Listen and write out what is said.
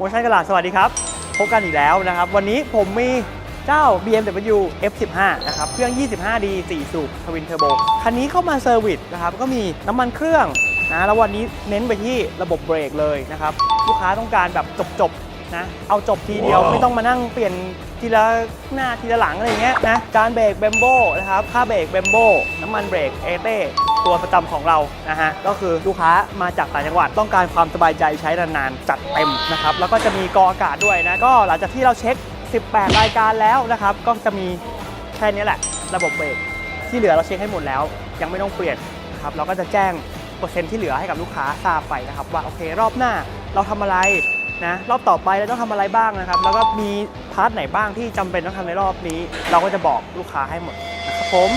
โมชั่นกระลาดสวัสดีครับ พบกันอีกแล้วนะครับ วันนี้ผมมีเจ้า BMW F15 นะครับ เครื่อง 25D 4 สูบทวินเทอร์โบ คันนี้เข้ามาเซอร์วิสนะครับ ก็มีน้ำมันเครื่องนะ แล้ววันนี้เน้นไปที่ระบบเบรกเลยนะครับ ลูกค้าต้องการแบบจบๆนะ เอาจบทีเดียว ไม่ต้องมานั่งเปลี่ยนทีละหน้าทีละหลังอะไรเงี้ยนะจานเบรกเบมโบนะครับ ค่าเบรกเบมโบน้ำมันเบรกเอเต้ ตัวประจำของเรานะฮะก็คือลูกค้ามาจากต่างจังหวัดต้องการความสบายใจใช้นานๆจัดเต็มนะครับแล้วก็จะมีกออากาศด้วยนะก็หลังจากที่เราเช็ค 18 รายการแล้วนะครับก็จะมีแค่นี้แหละ ระบบเบรกที่เหลือเราเช็คให้หมดแล้ว ยังไม่ต้องเปลี่ยนนะครับเราก็จะแจ้งเปอร์เซ็นต์ที่เหลือให้กับลูกค้าทราบไปนะครับว่าโอเค รอบหน้าเราทำอะไรนะรอบต่อไปเราต้องทำอะไรบ้างนะครับ แล้วก็มีพาร์ทไหนบ้างที่จำเป็นต้องทำในรอบนี้ เราก็จะบอกลูกค้าให้หมดนะครับผม